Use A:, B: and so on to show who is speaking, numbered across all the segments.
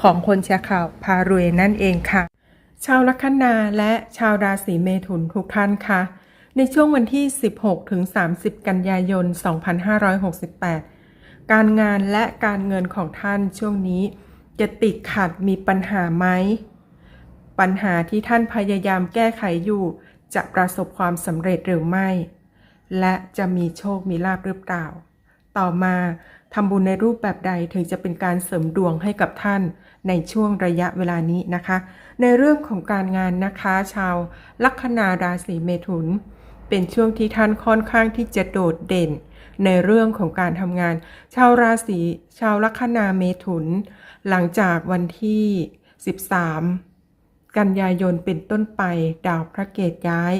A: ของคนแชร์ข่าวพารวยนั่นเองค่ะ ชาวลัคนาและชาวราศีเมถุนทุกท่านค่ะ ในช่วงวันที่ 16 ถึง 30 กันยายน 2568 การงานและการเงินของท่านช่วงนี้ จะติดขัดมีปัญหาไหม ปัญหาที่ท่านพยายามแก้ไขอยู่ จะประสบความสำเร็จหรือไม่ และจะมีโชคมีลาภหรือเปล่า ต่อมา ทำบุญในรูปแบบใดถึงจะเป็นการเสริมดวงให้กับท่านในช่วงระยะเวลานี้นะคะ ในเรื่องของการงานนะคะ ชาวลัคนาราศีเมถุน เป็นช่วงที่ท่านค่อนข้างที่จะโดดเด่น ในเรื่องของการทำงาน ชาวราศีชาวลัคนาเมถุน หลังจากวันที่ 13 กันยายนเป็นต้นไปดาวพระเกตย้าย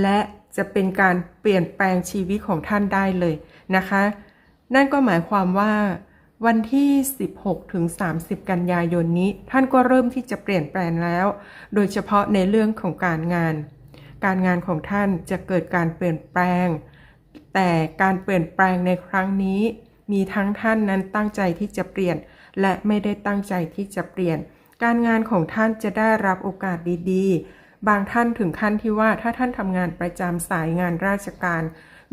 A: และจะเป็นการเปลี่ยนแปลงชีวิตของท่านได้เลยนะคะ นั่นก็หมายความว่า วันที่ 16ถึง30 กันยายนนี้ ท่านก็เริ่มที่จะเปลี่ยนแปลงแล้ว โดยเฉพาะในเรื่องของการงาน การงานของท่านจะเกิดการเปลี่ยนแปลง แต่การเปลี่ยนแปลงในครั้งนี้ มีทั้งท่านนั้นตั้งใจที่จะเปลี่ยน และไม่ได้ตั้งใจที่จะเปลี่ยน การงานของท่านจะได้รับโอกาสดีๆ บางท่านถึงขั้นที่ว่าถ้าท่านทำงานประจำสายงานราชการ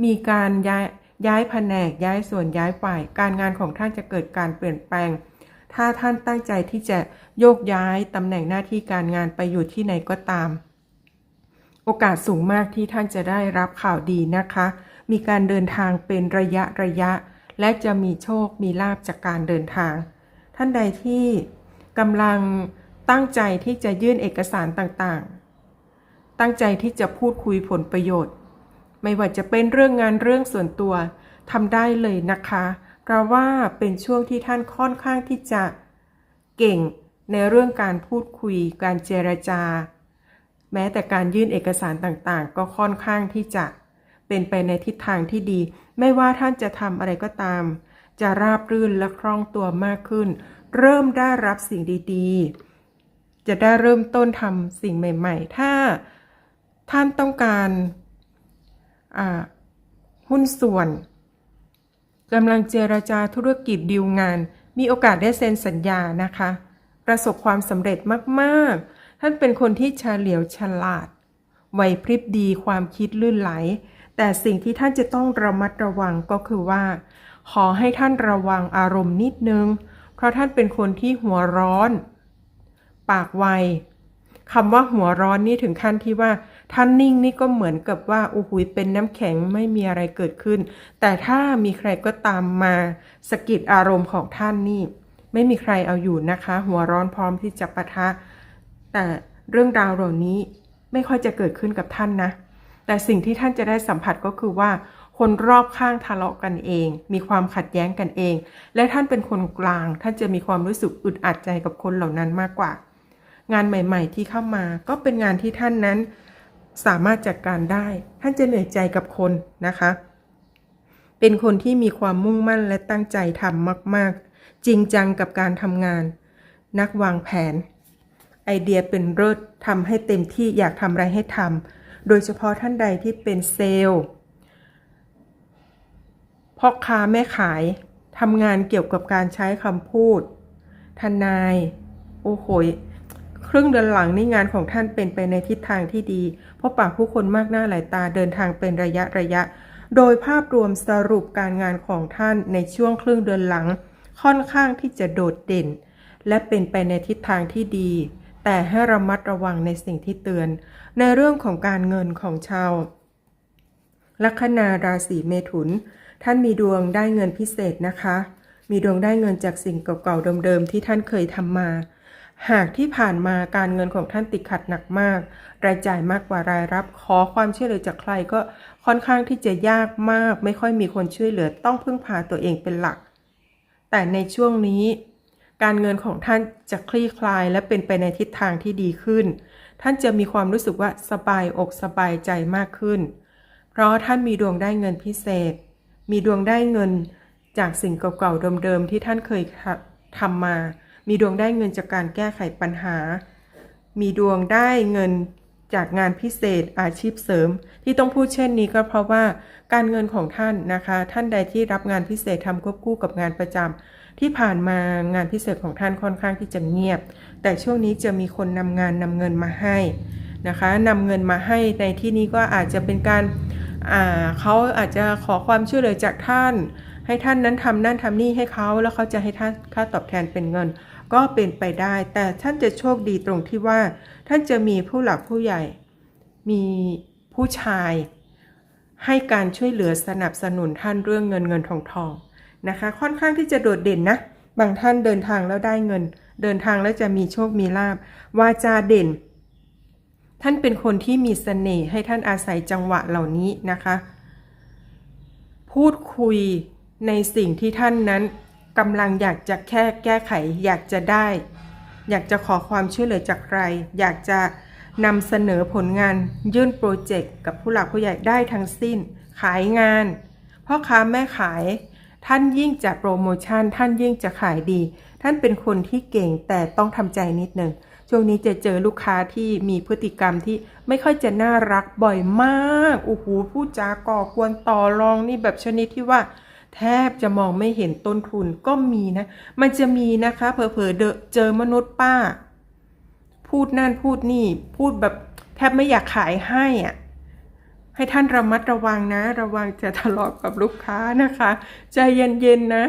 A: มีการย้าย ย้ายแผนกย้ายส่วนย้ายฝ่าย การงานของท่านจะเกิดการเปลี่ยนแปลง ถ้าท่านตั้งใจที่จะโยกย้ายตำแหน่งหน้าที่การงานไปอยู่ที่ไหนก็ตาม โอกาสสูงมากที่ท่านจะได้รับข่าวดีนะคะ มีการเดินทางเป็นระยะระยะ และจะมีโชคมีลาบจากการเดินทาง ท่านใดที่กำลังตั้งใจที่จะยื่นเอกสารต่างๆ ตั้งใจที่จะพูดคุยผลประโยชน์ ไม่ว่าจะเป็นเรื่องงานเรื่องส่วนตัวทำได้เลยนะคะเพราะว่าเป็นช่วงที่ท่านค่อนข้างที่จะเก่งในเรื่องการพูดคุย การเจรจา แม้แต่การยื่นเอกสารต่างๆ ก็ค่อนข้างที่จะเป็นไปในทิศทางที่ดี ไม่ว่าท่านจะทำอะไรก็ตาม จะราบรื่นและคล่องตัวมากขึ้น เริ่มได้รับสิ่งดีๆ จะได้เริ่มต้นทำสิ่งใหม่ ๆ ถ้าท่านต้องการ หุ้นส่วนกำลังเจรจาธุรกิจดีลงาน มีโอกาสได้เซ็นสัญญานะคะ ประสบความสำเร็จมากๆ ท่านเป็นคนที่เฉลียวฉลาดไหวพริบดีความคิดลื่นไหล แต่สิ่งที่ท่านจะต้องระมัดระวังก็คือว่า ขอให้ท่านระวังอารมณ์นิดนึง เพราะท่านเป็นคนที่หัวร้อน ปากไวคำว่าหัวร้อนนี่ถึงขั้นที่ว่า ท่านนิ่งนี่ก็เหมือนกับว่าโอ้โหเป็นน้ำแข็งไม่มีอะไรเกิดขึ้น แต่ถ้ามีใครก็ตามมาสะกิดอารมณ์ของท่านนี่ ไม่มีใครเอาอยู่นะคะ หัวร้อนพร้อมที่จะปะทะ แต่เรื่องราวเหล่านี้ไม่ค่อยจะเกิดขึ้นกับท่านนะ แต่สิ่งที่ท่านจะได้สัมผัสก็คือว่า คนรอบข้างทะเลาะกันเอง มีความขัดแย้งกันเอง และท่านเป็นคนกลาง ท่านจะมีความรู้สึกอึดอัดใจกับคนเหล่านั้นมากกว่า งานใหม่ ๆ ที่เข้ามาก็เป็นงานที่ท่านนั้น สามารถจัดการได้ ท่านจะเหนื่อยใจกับคนนะคะ เป็นคนที่มีความมุ่งมั่นและตั้งใจทำมาก ๆ จริงจังกับการทำงาน นักวางแผน ไอเดียเป็นเลิศทำให้เต็มที่อยากทำอะไรให้ทำโดยเฉพาะท่านใดที่เป็นเซลล์พ่อค้าแม่ขายทำงานเกี่ยวกับการใช้คำพูด ทนาย โอ้โหย ครึ่งเดือนหลังนี่งานของท่านเป็นไปในทิศทางที่ดีเพราะปากผู้คนมากหน้าหลายตาเดินทางเป็นระยะระยะ โดยภาพรวมสรุปการงานของท่านในช่วงครึ่งเดือนหลัง ค่อนข้างที่จะโดดเด่น และเป็นไปในทิศทางที่ดี แต่ให้ระมัดระวังในสิ่งที่เตือน ในเรื่องของการเงินของชาวลัคนาราศีเมถุน ท่านมีดวงได้เงินพิเศษนะคะ มีดวงได้เงินจากสิ่งเก่าๆเดิมๆที่ท่านเคยทำมา หากที่ผ่านมาการเงินของท่านติดขัดหนักมาก รายจ่ายมากกว่ารายรับ ขอความช่วยเหลือจากใครก็ค่อนข้างที่จะยากมาก ไม่ค่อยมีคนช่วยเหลือต้องพึ่งพาตัวเองเป็นหลัก แต่ในช่วงนี้ การเงินของท่านจะคลี่คลายและเป็นไปในทิศทางที่ดีขึ้น ท่านจะมีความรู้สึกว่าสบายอกสบายใจมากขึ้น เพราะท่านมีดวงได้เงินพิเศษ มีดวงได้เงินจากสิ่งเก่าๆเดิมๆที่ท่านเคยทำมา มีดวงได้เงินจากการแก้ไขปัญหา มีดวงได้เงินจากงานพิเศษอาชีพเสริม ที่ต้องพูดเช่นนี้ก็เพราะว่าการเงินของท่านนะคะ ท่านใดที่รับงานพิเศษทำควบคู่กับงานประจำที่ผ่านมางานพิเศษของท่านค่อนข้างที่จะเงียบ แต่ช่วงนี้จะมีคนนำงานนำเงินมาให้นะคะนำเงินมาให้ในที่นี้ก็อาจจะเป็นการเขาอาจจะขอความช่วยเหลือจากท่าน ให้ท่านนั้นทำนั่นทำนี่ให้เขาแล้วเขาจะให้ท่านค่าตอบแทนเป็นเงิน ก็เป็นไปได้ แต่ท่านจะโชคดีตรงที่ว่า ท่านจะมีผู้หลักผู้ใหญ่ มีผู้ชาย ให้การช่วยเหลือสนับสนุนท่านเรื่องเงินเงินทองทองนะคะ ค่อนข้างที่จะโดดเด่นนะ บางท่านเดินทางแล้วได้เงิน เดินทางแล้วจะมีโชคมีลาบวาจาเด่น ท่านเป็นคนที่มีสเสน่ห์ให้ท่านอาศัยจังหวะเหล่านี้นะคะ พูดคุยในสิ่งที่ท่านนั้น กำลังอยากจะแค่แก้ไข อยากจะได้ อยากจะขอความช่วยเหลือจากใคร อยากจะนำเสนอผลงานยื่นโปรเจกต์กับผู้หลักผู้ใหญ่ได้ทั้งสิ้น ขายงานพ่อค้าแม่ขาย ท่านยิ่งจะโปรโมชั่น ท่านยิ่งจะขายดี ท่านเป็นคนที่เก่งแต่ต้องทำใจนิดหนึ่งช่วงนี้จะเจอลูกค้าที่มีพฤติกรรมที่ไม่ค่อยจะน่ารักบ่อยมากโอ้โหพูดจาก่อกวนต่อรองนี่แบบชนิดที่ว่า แทบจะมองไม่เห็นต้นทุนก็มีนะ มันจะมีนะคะเผลอๆเจอมนุษย์ป้า พูดนั่นพูดนี่ พูดแบบแทบไม่อยากขายให้อะให้ท่านระมัดระวังนะ ระวังจะทะเลาะกับลูกค้านะคะ ใจเย็นๆนะ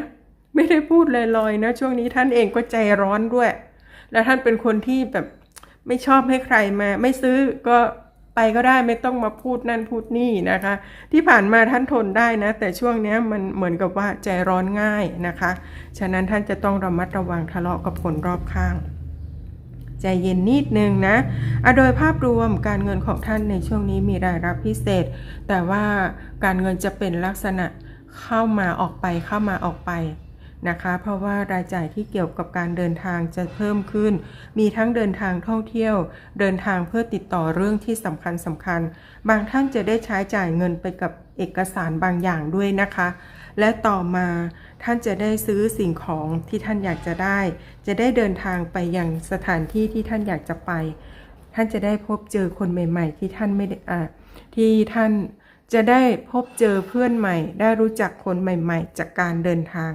A: ไม่ได้พูดลอยๆนะ ช่วงนี้ท่านเองก็ใจร้อนด้วย และท่านเป็นคนที่แบบไม่ชอบให้ใครมา ไม่ซื้อก็ ไปก็ได้ไม่ต้องมาพูดนั่นพูดนี่นะคะ ที่ผ่านมาท่านทนได้นะ แต่ช่วงนี้มันเหมือนกับว่าใจร้อนง่ายนะคะ ฉะนั้นท่านจะต้องระมัดระวังทะเลาะกับคนรอบข้าง ใจเย็นนิดนึงนะอะโดยภาพรวมการเงินของท่านในช่วงนี้มีรายรับพิเศษ แต่ว่าการเงินจะเป็นลักษณะเข้ามาออกไปเข้ามาออกไป นะคะ เพราะว่ารายจ่ายที่เกี่ยวกับการเดินทางจะเพิ่มขึ้น มีทั้งเดินทางท่องเที่ยว เดินทางเพื่อติดต่อเรื่องที่สำคัญสำคัญ บางท่านจะได้ใช้จ่ายเงินไปกับเอกสารบางอย่างด้วยนะคะ และต่อมาท่านจะได้ซื้อสิ่งของที่ท่านอยากจะได้ จะได้เดินทางไปยังสถานที่ที่ท่านอยากจะไป ท่านจะได้พบเจอคนใหม่ ๆ ที่ท่านไม่ได้อ่าที่ท่านจะได้พบเจอเพื่อนใหม่ ได้รู้จักคนใหม่ ๆ จากการเดินทาง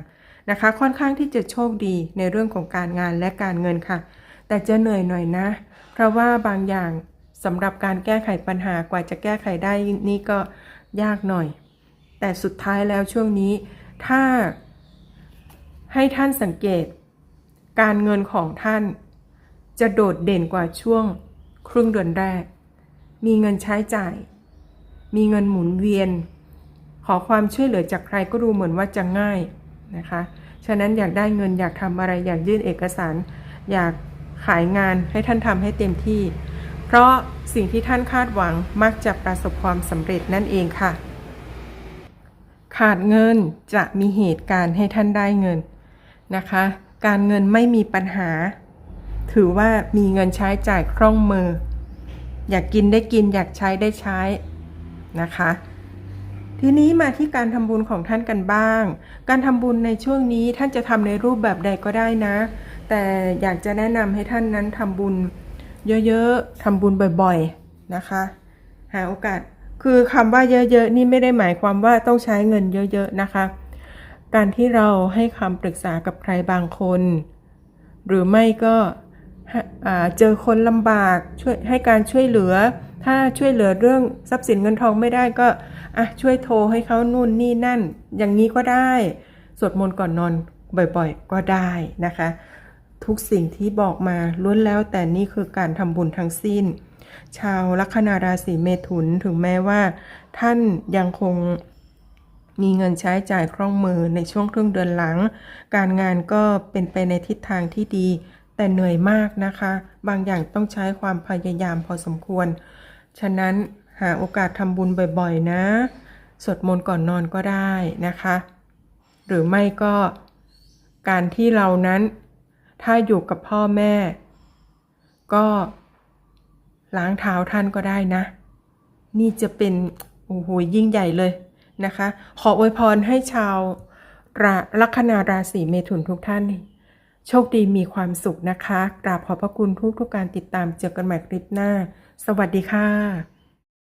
A: นะคะ ค่อนข้างที่จะโชคดีในเรื่องของการงานและการเงินค่ะ แต่จะเหนื่อยหน่อยนะ เพราะว่าบางอย่างสำหรับการแก้ไขปัญหากว่าจะแก้ไขได้นี่ก็ยากหน่อย แต่สุดท้ายแล้วช่วงนี้ ถ้าให้ท่านสังเกต การเงินของท่าน จะโดดเด่นกว่าช่วงครึ่งเดือนแรก มีเงินใช้จ่าย มีเงินหมุนเวียน ขอความช่วยเหลือจากใครก็ดูเหมือนว่าจะง่าย นะคะ ฉะนั้นอยากได้เงินอยากทำอะไรอยากยื่นเอกสาร อยากขายงานให้ท่านทำให้เต็มที่ เพราะสิ่งที่ท่านคาดหวังมักจะประสบความสำเร็จนั่นเองค่ะ ขาดเงินจะมีเหตุการณ์ให้ท่านได้เงินนะคะ การเงินไม่มีปัญหา ถือว่ามีเงินใช้จ่ายคล่องมือ อยากกินได้กินอยากใช้ได้ใช้นะคะ ทีนี้มาที่การทำบุญของท่านกันบ้าง การทำบุญในช่วงนี้ท่านจะทำในรูปแบบใดก็ได้นะ แต่อยากจะแนะนำให้ท่านนั้นทำบุญเยอะๆทำบุญบ่อยๆนะคะ หาโอกาส คือคำว่าเยอะๆนี่ไม่ได้หมายความว่าต้องใช้เงินเยอะๆนะคะ การที่เราให้คำปรึกษากับใครบางคน หรือไม่ก็เจอคนลำบากช่วยให้การช่วยเหลือ ถ้าช่วยเหลือเรื่องทรัพย์สินเงินทองไม่ได้ก็อะช่วยโทรให้เขานู่นนี่นั่น อย่างนี้ก็ได้ สวดมนต์ก่อนนอนบ่อยๆ ก็ได้นะคะ ทุกสิ่งที่บอกมาล้วนแล้วแต่นี่คือการทำบุญทั้งสิ้น ชาวลัคนาราศีเมถุนถึงแม้ว่า ท่านยังคงมีเงินใช้จ่ายคล่องมือในช่วงครึ่งเดือนหลัง การงานก็เป็นไปในทิศทางที่ดี แต่เหนื่อยมากนะคะ บางอย่างต้องใช้ความพยายามพอสมควร ฉะนั้นหาโอกาสทำบุญบ่อยๆนะ สวดมนต์ก่อนนอนก็ได้นะคะ หรือไม่ก็การที่เรานั้น ถ้าอยู่กับพ่อแม่ ก็ล้างเท้าท่านก็ได้นะ นี่จะเป็นโอ้โหยิ่งใหญ่เลยนะคะ ขออวยพรให้ชาวราลัคนาราศีเมถุนทุกท่าน โชคดีมีความสุขนะคะ กราบขอบพระคุณทุกทุกการติดตามเจอกันใหม่คลิปหน้า สวัสดีค่ะ